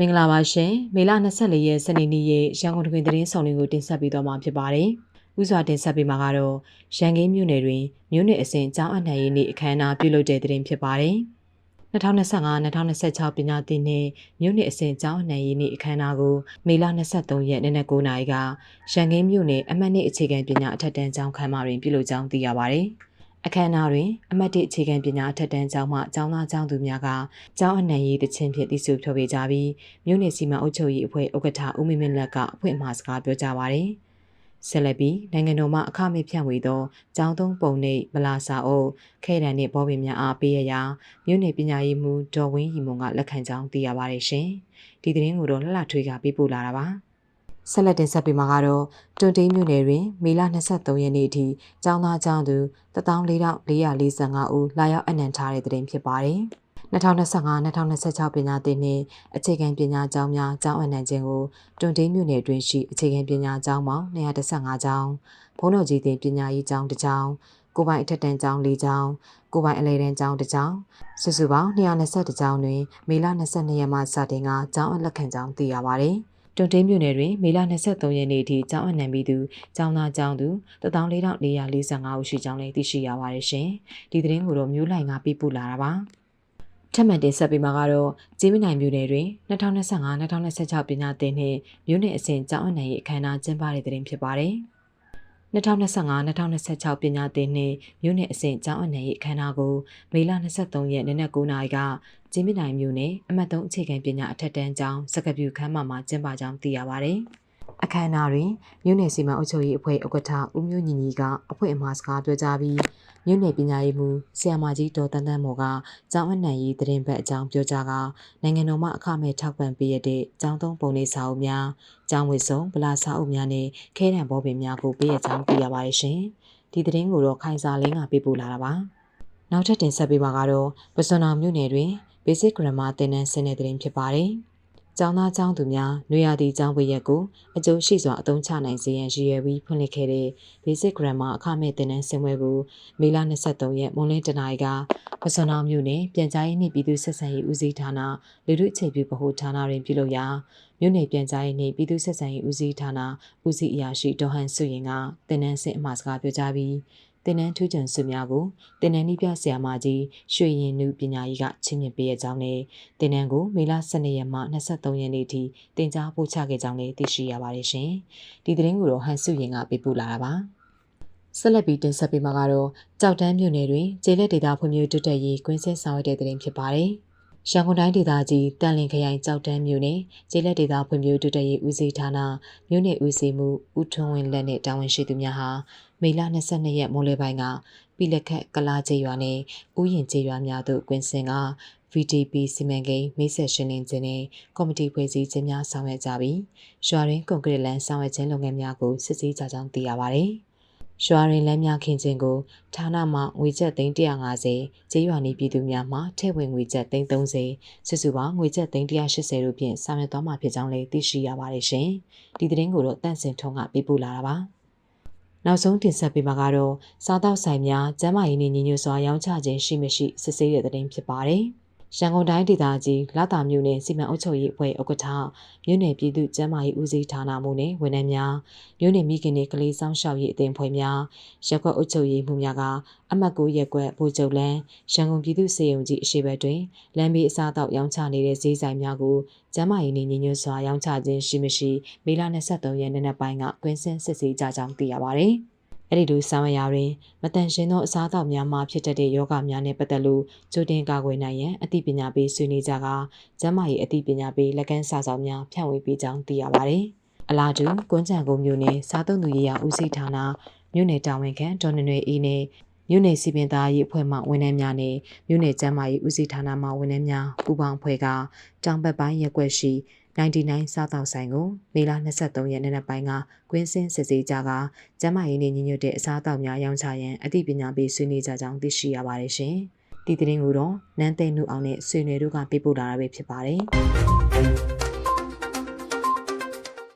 မင်္ဂလာပါရှင်မေလ24ရက်စနေနေ့ရဲ့ရန်ကုန်တခွင်သတင်းဆောင်တွေကိုတင်ဆက်ပေးသွားမှာဖြစ်ပါတယ်ဥစွာတင်ဆက်ပေးမှာကတော့ရန်ကင်းမြို့နယ်တွင်မြို့နယ်အစဉ်ကျောင်းအနှံရေးနေ့အခမ်းအနားပြုလုပ်တဲ့သတင်းဖြစ်ပါတယ်2025-2026ပညာသင်နှစ်မြို့နယ်အစဉ်ကျောင်းအနှံရေးနေ့အခမ်းအနားကိုမေလ23ရက်နေ့နက်9:00နာရီကရန်ကင်းမြို့နယ်အမှတ်နှစ်အခြေခံပညာအထက်တန်းကျောင်းခန်းမတွင်ပြုလုပ်ကြောင်းသိရပါတယ်။ အခမ်းအနားတွင်အမတ်တစ်အခြေခံပညာအထက်တန်းကျောင်းမှကျောင်းသားကျောင်းသူများကကျောင်းအနှံရေးတခြင်းဖြင့်တည်ဆူဖြောပြကြပြီးမြို့နယ်စီမံအုပ်ချုပ်ရေးအဖွဲ့ဥက္ကဋ္ဌဦးမင်းမင်းလက်ကအဖွဲ့အမှာစကားပြောကြပါရယ်ဆက်လက်ပြီးနိုင်ငံတော်မှအခမဲ့ဖြန့်ဝေသောကျောင်းသုံးပုံနှိပ်မလာစာအုပ်ခဲတံနှင့်ဘောပင်များအားပေးရရာမြို့နယ်ပညာရေးမှူးဒေါ်ဝင်းရီမွန်ကလက်ခံကြောင်းသိရပါတယ်ရှင်ဒီသတင်းကိုတော့လှလှထွေးကပေးပို့လာတာပါ ဆက်လက်တင်ဆက်ပေးမှာကတော့တွန်တိန်မြို့နယ်တွင်မေလ23ရက်နေ့အထိကျောင်းသားကျောင်းသူ14445ဦးလာရောက်အနှံထားတဲ့တင်ဖြစ်ပါတယ်။2025-2026ပညာသင်နှစ်အခြေခံပညာကျောင်းများကျောင်းအနှံခြင်းကိုတွန်တိန်မြို့နယ်တွင်ရှိအခြေခံပညာကျောင်းပေါင်း215ကျောင်းဘုန်းတော်ကြီးတင်ပညာရေးကျောင်းတစ်ကျောင်းကိုပိုင်အထက်တန်းကျောင်း၄ကျောင်းကိုပိုင်အလယ်တန်းကျောင်းတစ်ကျောင်းစုစုပေါင်း220ကျောင်းတွင်မေလ22ရက်မှစတင်ကကျောင်းအလက်ခံကျောင်းတည်ရပါတယ်။ တွန်တင်းမြို့နယ်တွင်မေလ23ရက်နေ့ထိကျောင်းအနှံပြီးသူကျောင်းသားကျောင်းသူ14445ဦးရှိကြောင်းလည်းသိရှိရပါတယ်ရှင်။ဒီသတင်းကိုတော့မျိုးလိုင်ကပြပို့လာတာပါ။ထပ်မံတင်ဆက်ပေးမှာကတော့ဂျင်းမနိုင်မြို့နယ်တွင်2025-2026ပညာသင်နှင့်မြို့နယ်အစဉ်ကျောင်းအနှံရေးအခမ်းအနားကျင်းပတဲ့တဲ့တင်ဖြစ်ပါတယ်။ 2025-2026ပညာသင်နှစ်မြို့နယ်အဆင့်ကျောင်းအနှံရေးအခမ်းအနားကိုမေလ23ရက်နေ့နက်9:00နာရီကကျင်းပနိုင်မြို့နယ်အမှတ်3အခြေခံပညာအထက်တန်းကျောင်းစကပြူခန်းမမှာကျင်းပကြောင်းသိရပါဗျ။ အခမ်းအနားတွင်မြို့နယ်စီမံအုပ်ချုပ်ရေးအဖွဲ့ဥက္ကဋ္ဌဦးမျိုးညီညီကအဖွဲ့အမှာစကားပြောကြားပြီးမြို့နယ်ပညာရေးမှူးဆရာမကြီးဒေါ်တန်းတန်းမော်ကကျောင်းအနှံရေးတရင်ဘက်အကြောင်းပြောကြားကနိုင်ငံတော်မှအခမဲ့ထောက်ပံ့ပေးရတဲ့ကျောင်းသုံးပုံလေးစာအုပ်များကျောင်းဝစ်စုံဗလာစာအုပ်များနဲ့ခဲတံဘောပင်များကိုပေးရကြောင်းသိရပါတယ်ရှင်။ဒီသတင်းကိုတော့ခိုင်စာလင်းကပေးပို့လာတာပါ။နောက်ထပ်တင်ဆက်ပေးမှာကတော့ပစွန်နာမြို့နယ်တွင် Basic Grammar သင်တန်းဆင်းတဲ့သတင်းဖြစ်ပါတယ်။ ကျောင်းသားကျောင်းသူများနွေရာသီကျောင်းဝေရက်ကိုအကျိုးရှိစွာအသုံးချနိုင်စေရန်ရည်ရွယ်ပြီးဖွင့်လှစ်ခဲ့တဲ့ Basic Grammar အခမဲ့သင်တန်းဆင်းပွဲကိုမေလ23ရက်မွန်လင်းတနာရီကပစွန်နာမြို့နယ်ပြန်ကြားရေးနှင့်ပြည်သူ့ဆက်ဆံရေးဦးစီးဌာနလူထုအခြေပြုဗဟိုဌာနတွင်ပြုလုပ်ရာမြို့နယ်ပြန်ကြားရေးနှင့်ပြည်သူ့ဆက်ဆံရေးဦးစီးဌာနဦးစီးအရာရှိဒေါ်ဟန်စုရင်ကသင်တန်းဆင်းအမှာစကားပြောကြားပြီး တင်နန်းထူးချွန်စုများကိုတင်နန်းနှီးပြဆရာမကြီးရွှေရင်နုပညာရေးကချီးမြှင့်ပေးရကြောင်းနဲ့တင်နန်းကိုမေလ12ရက်မှ23ရက်နေ့ထိတင် जा ပို့ချခဲ့ကြောင်းလည်းသိရှိရပါတယ်ရှင်။ဒီသတင်းကိုတော့ဟန်စုရင်ကပေးပို့လာတာပါ။ဆက်လက်ပြီးတင်ဆက်ပေးမှာကတော့ကြောက်တန်းမြို့နယ်တွင်ကျေးလက်ဒေသဖွံ့ဖြိုးတိုးတက်ရေးကွင်းဆင်းဆောင်ရွက်တဲ့တဲ့တင်ဖြစ်ပါတယ်။ရန်ကုန်တိုင်းဒေသကြီးတန်လင်ခရိုင်ကြောက်တန်းမြို့နယ်ကျေးလက်ဒေသဖွံ့ဖြိုးတိုးတက်ရေးဦးစီးဌာနမြို့နယ်ဦးစီးမှုဦးထွန်းဝင်းလက်နဲ့တာဝန်ရှိသူများဟာ မေလ22ရက်မိုးလယ်ပိုင်းကပြည်လက်ခက်ကလာကျေးရွာနဲ့ဥယျင်ကျေးရွာများသို့ကွင်းစင်က VTP စီမံကိန်းမိတ်ဆက်ရှင်းလင်းခြင်းနဲ့ကော်မတီဖွဲ့စည်းခြင်းများဆောင်ရွက်ကြပြီးရွာရင်းကွန်ကရစ်လမ်းဆောင်ရွက်ခြင်းလုပ်ငန်းများကိုစစ်ဆေးကြကြောင်းသိရပါသည်။ရွာရင်လမ်းများခင်းခြင်းကိုဌာနမှငွေကျပ်သိန်း150ကျေးရွာနေပြည်သူများမှထည့်ဝင်ငွေကျပ်သိန်း30စုစုပေါင်းငွေကျပ်သိန်း180တို့ဖြင့်ဆောင်ရွက်သွားမှာဖြစ်ကြောင်းလည်းသိရှိရပါတယ်ရှင်။ဒီသတင်းကိုတော့တန့်စင်ထုံးကပေးပို့လာတာပါ။ နောက်ဆုံးတင်ဆက်ပေးမှာကတော့စားတောက်ဆိုင်များကျန်းမာရေးနဲ့ညီညွတ်စွာရောင်းချခြင်းရှိမရှိစစ်ဆေးတဲ့သတင်းဖြစ်ပါတယ်။ ရန်ကုန်တိုင်းဒေသကြီးလာတာမြို့နယ်စီမံအုပ်ချုပ်ရေးအဖွဲ့ဥက္ကဋ္ဌမြို့နယ်ပြည်သူ့ကျန်းမာရေးဦးစီးဌာနမှနဲ့ဝန်ထမ်းများမြို့နယ်မိခင်တွေကလေးဆောင်ရှောက်ရေးအသင်းဖွဲ့များရက်ကွက်အုပ်ချုပ်ရေးမှုများကအမှတ်9ရက်ကွက်ဗိုလ်ချုပ်လန်းရန်ကုန်ပြည်သူ့စေယုံကြီးအရှိဘက်တွင်လမ်းဘေးအစားအသောက်ရောင်းချနေတဲ့ဈေးဆိုင်များကိုကျန်းမာရေးနှင့်ညီညွတ်စွာရောင်းချခြင်းရှိမရှိမေလ23ရက်နေ့နက်ပိုင်းကကွင်းစင်းစစ်ဆေးကြကြောင်းသိရပါသည်။ အဲ့ဒီလိုဆောင်ရွက်ရာတွင်မတန်ရှင်းသောအစားအသောက်များမှဖြစ်တတ်တဲ့ယောဂများနှင့်ပတ်သက်လို့ကြိုတင်ကာကွယ်နိုင်ရန်အသိပညာပေးဆွေးနွေးကြကာကျန်းမာရေးအသိပညာပေးလက်ကမ်းစာဆောင်များဖြန့်ဝေပေးကြောင်းသိရပါသည်။အလားတူကွန်းချံကုန်းမြို့နယ်စားသုံးသူရေးရာဦးစီးဌာနမြို့နယ်တာဝန်ခံဒေါ်နွေနွေအေးနဲ့မြို့နယ်စီပင်သားရေးအဖွဲ့မှဝန်ထမ်းများနဲ့မြို့နယ်ကျန်းမာရေးဦးစီးဌာနမှဝန်ထမ်းများပူးပေါင်းဖွဲ့ကတောင်ဘက်ပိုင်းရက်ွက်ရှိ 99စားတောက်ဆိုင်ကိုမေလ23ရက်နေ့နက်ပိုင်းကကွင်းစင်းစစ်ဆေးကြကကျမရင်းနေညညွတ်တဲ့အစားအသောက်များရောင်းချရန်အသိပညာပေးဆွေးနွေးကြကြောင်းသိရှိရပါတယ်ရှင်။ဒီသတင်းကိုတော့နန်းသိန်းနုအောင်နဲ့ဆွေနယ်တို့ကပေးပို့လာတာပဲဖြစ်ပါတယ်။